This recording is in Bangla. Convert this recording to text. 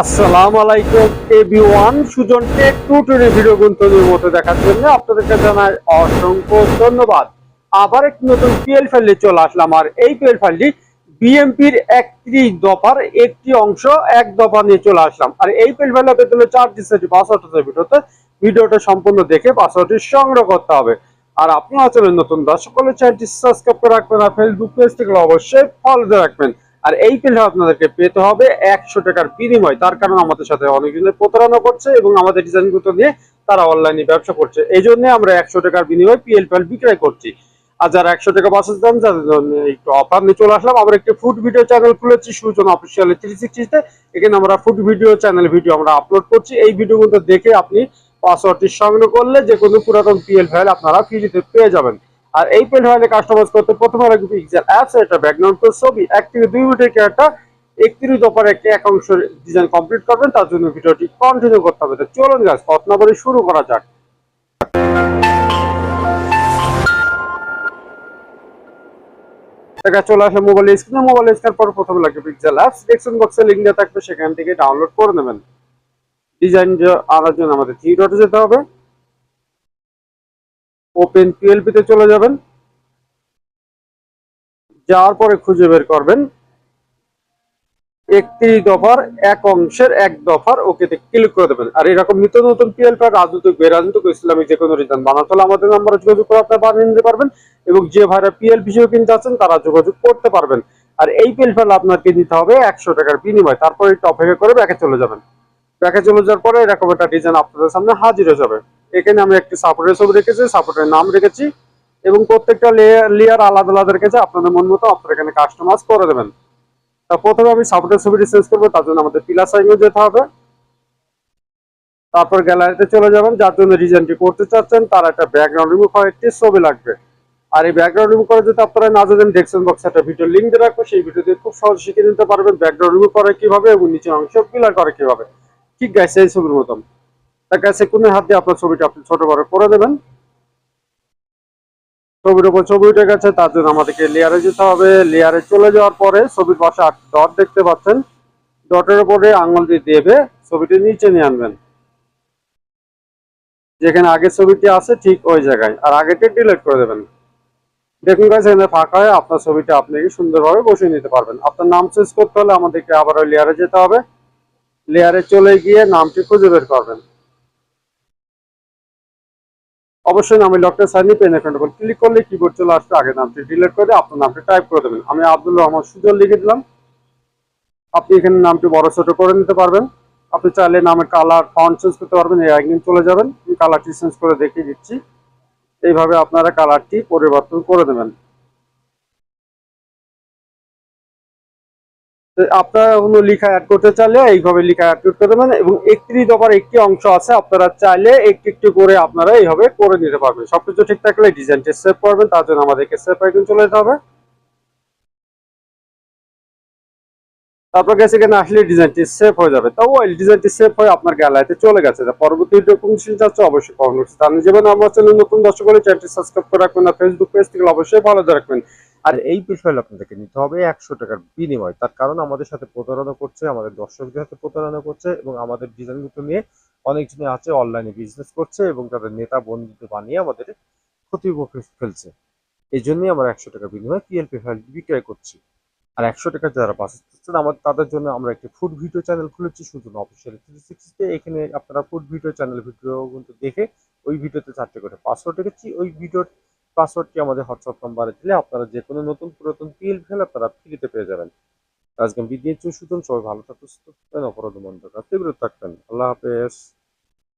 আসসালামু আলাইকুম everyone Sujan tech tutorial video গুন্তনের মতো দেখার জন্য আপনাদেরকে জানাই অসংখ্য ধন্যবাদ। আবার একটি নতুন পিএল ফাইলে চলে আসলাম, আর এই পিএল ফাইলটি বিএমপির একত্রিশ দফার একটি অংশ, এক দফা নিয়ে চলে আসলাম। আর এই পিএল ফাইলে পেতে হলে চার ডিসেন্টি পাসওয়ার্ড ভিডিওতে। ভিডিওটা সম্পূর্ণ দেখে পাসওয়ার্ডটি সংগ্রহ করতে হবে। আর আপনারা চ্যানেল নতুন দর্শক হলে চ্যানেলটি সাবস্ক্রাইব করে রাখবেন, আর ফেসবুক পেজ অবশ্যই ফলো দিয়ে রাখবেন। আর এই পিলটা আপনাদেরকে পেতে হবে একশো টাকার বিনিময়। তার কারণ আমাদের সাথে অনেকজনের প্রতারণা করছে এবং আমাদের ডিজাইনগুলো দিয়ে তারা অনলাইনে ব্যবসা করছে। এই জন্য আমরা একশো টাকার বিনিময়ে পিএল পেল বিক্রয় করছি। আর যারা একশো টাকা বাসের দাম যাদের জন্য একটু অফার নিয়ে চলে আসলাম, আমরা একটি ফুড ভিডিও চ্যানেল খুলেছি, সুজন অফিসিয়াল থ্রি সিক্সটিতে এখানে আমরা ফুড ভিডিও চ্যানেল ভিডিও আমরা আপলোড করছি। এই ভিডিওগুলো দেখে আপনি পাসওয়ার্ডটি সংগ্রহ করলে যে কোনো পুরাতন পিএল ফাইল আপনারা ফ্রিতে পেয়ে যাবেন। আর এই পেন ফাইলে কাস্টমাইজ করতে প্রথমে লাগবে পিক্সেল অ্যাপস এটা ব্যাকগ্রাউন্ড ছবি এক থেকে দুই মিনিটের একটা একত্রিশ দফার একটা এক অংশ ডিজাইন কমপ্লিট করবেন, তার জন্য ভিডিওটি কন্টিনিউ করতে হবে। তো চলুন গাছ কত না শুরু করা যাক। চলে আসে মোবাইল স্ক্রিনে মোবাইল স্ক্রিন পর প্রথমে লাগবে পিক্সেল অ্যাপস ডেসক্রিপশন বক্সে লিংক দেওয়া থাকবে, সেখান থেকে ডাউনলোড করে নেবেন। ডিজাইন আনার জন্য আমাদের থ্রি ডটে যেতে হবে। ওপেন পিএলপি তে চলে যাবেন। যাওয়ার পরে খুঁজে বের করবেন। একত্রিশ দফার, এক অংশের এক দফার ওকেতে ক্লিক করে দেবেন। আর এরকম নিত্য নতুন পিএল প্যাড রাজনৈতিক, বেরাজনৈতিক ইসলামিক যে কোনো রিটার্ন বানাতে আমাদের নাম্বারে যোগাযোগ করে আপনারা বানিয়ে নিতে পারবেন এবং যে ভাইরা পিএল বিষয় কিনতে আছেন তারা যোগাযোগ করতে পারবেন। আর এই পিএল প্যাড আপনাকে নিতে হবে একশো টাকার বিনিময়। তারপরে একটু অপেক্ষা করে ব্যাকে চলে যাবেন। ব্যাকে চলে যাওয়ার পরে এরকম একটা ডিজাইন আপনাদের সামনে হাজির হয়ে যাবে। এখানে আমি একটি সাপোর্টের ছবি রেখেছি সাপোর্টের নাম রেখেছি এবং প্রত্যেকটা লেয়ার লেয়ার আলাদা আলাদা রেখেছে, আপনাদের মন মতো আপনারা এখানে কাস্টমাইজ করে দেবেন। তা প্রথমে আমি সাপোর্টের ছবিটি চেঞ্জ করব, তার জন্য আমাদের পিলার সাইনে যেতে হবে। তারপর গ্যালারিতে চলে যাবেন, যার জন্য ডিজাইনটি করতে চাচ্ছেন, তার একটা ব্যাকগ্রাউন্ড রিমুভ করার একটি ছবি লাগবে। আর এই ব্যাকগ্রাউন্ড রিমুভ করে যদি আপনারা না জানেন ডেসক্রিপশন বক্সে একটা ভিডিও লিঙ্ক দিয়ে রাখব, সেই ভিডিও দিয়ে খুব সহজে শিখে নিতে পারবেন ব্যাকগ্রাউন্ড রিমুভ করে কীভাবে এবং নিচের অংশ পিলার করে কীভাবে। ঠিক গাইছে এই ছবির মতন? তার কাছে কোন হাত দিয়ে আপনার ছবিটা আপনি ছোট বড় করে দেবেন? ছবির উপর ছবি উঠে গেছে, তার জন্য আমাদেরকে লেয়ারে যেতে হবে। লেয়ারে চলে যাওয়ার পরে ছবির পাশে আট ডট দেখতে পাচ্ছেন। ডটের উপরে আঙুল দিয়ে দেবে, ছবিটি নিচে নিয়ে আনবেন। যেখানে আগে ছবিটি আছে ঠিক ওই জায়গায়, আর আগেকে ডিলিট করে দেবেন। দেখুন গাছ এখানে ফাঁকা হয় আপনার ছবিটা আপনি সুন্দরভাবে বসিয়ে নিতে পারবেন। আপনার নাম চেঞ্জ করতে হলে আমাদেরকে আবার ওই লেয়ারে যেতে হবে। লেয়ারে চলে গিয়ে নামটি খুঁজে বের করবেন। অবশ্যই আমি ডক্টর সাইনি পেন অ্যাকাউন্ট উপর ক্লিক করলে কিবোর্ড চলে আসবে। আগে নামটি ডিলিট করে আপনার নামটি টাইপ করে দেবেন। আমি আব্দুল রহমান সুজন লিখে দিলাম। আপনি এখানে নামটি বড় ছোট করে নিতে পারবেন। আপনি চাইলে নামের কালার ফন্ট চেঞ্জ করতে পারবেন, এই একদিন চলে যাবেন। আমি কালারটি চেঞ্জ করে দেখিয়ে দিচ্ছি। এইভাবে আপনারা কালারটি পরিবর্তন করে দেবেন। আপনারা কোনো লিখা অ্যাড করতে চাইলে এইভাবে লিখা অ্যাড করতে দেবেন এবং একত্রিশ দফার একটি অংশ আছে, আপনারা চাইলে একটু একটু করে আপনারা এইভাবে করে নিতে পারবেন। সবকিছু ঠিক থাকলে ডিজাইনটি সেভ করবেন, তার জন্য আমাদেরকে সেভ আইকন চলে যেতে হবে। তারপর গেছে এখানে আসলে ডিজাইনটি সেভ হয়ে যাবে। তাও ওই ডিজাইনটি সেভ হয়ে আপনার গ্যালারিতে চলে গেছে। পরবর্তী ডকুমেন্টেশন চাচ্ছে অবশ্যই কমেন্ট করছে তার যাবেন আমার চ্যানেল নতুন দর্শক হলে চ্যানেলটি সাবস্ক্রাইব করে রাখবেন। আর ফেসবুক পেজ থেকে অবশ্যই ভালো রাখবেন। আর এই বিষয়ে আপনাদেরকে নিতে হবে একশো টাকার বিনিময়। তার কারণ আমাদের সাথে প্রতারণা করছে, আমাদের দর্শকদের সাথে প্রতারণা করছে এবং আমাদের ডিজাইনগুলো নিয়ে অনেকজনে আছে, অনলাইনে বিজনেস করছে এবং তাদের নেতা বন্ধুত্ব বানিয়ে আমাদের ক্ষতির মুখে ফেলছে। এই জন্যই আমরা একশো টাকা বিনিময়ে পিএলপি ফাইল বিক্রয় করছি। আর একশো টাকা যারা বাঁচাচ্ছেন আমাদের তাদের জন্য আমরা একটি ফুড ভিডিও চ্যানেল খুলেছি, শুধু অফিসিয়াল থ্রি সিক্সটিতে এখানে আপনারা ফুড ভিডিও চ্যানেল ভিডিও কিন্তু দেখে ওই ভিডিওতে চারটে করে পাসওয়ার্ড রেখেছি। ওই ভিডিওর পাসওয়ার্ডটি আমাদের হোয়াটসঅ্যাপ নাম্বারে দিলে আপনারা যে কোনো নতুন পুরাতন পিএল ফেল আপনারা ফ্রিতে পেয়ে যাবেন। আজকে বিদ্যুৎ সুতরাং সবাই ভালো থাকুন, সুস্থ থাকবেন অপরাধ মন্দ থাকবেন। আল্লাহ হাফেজ।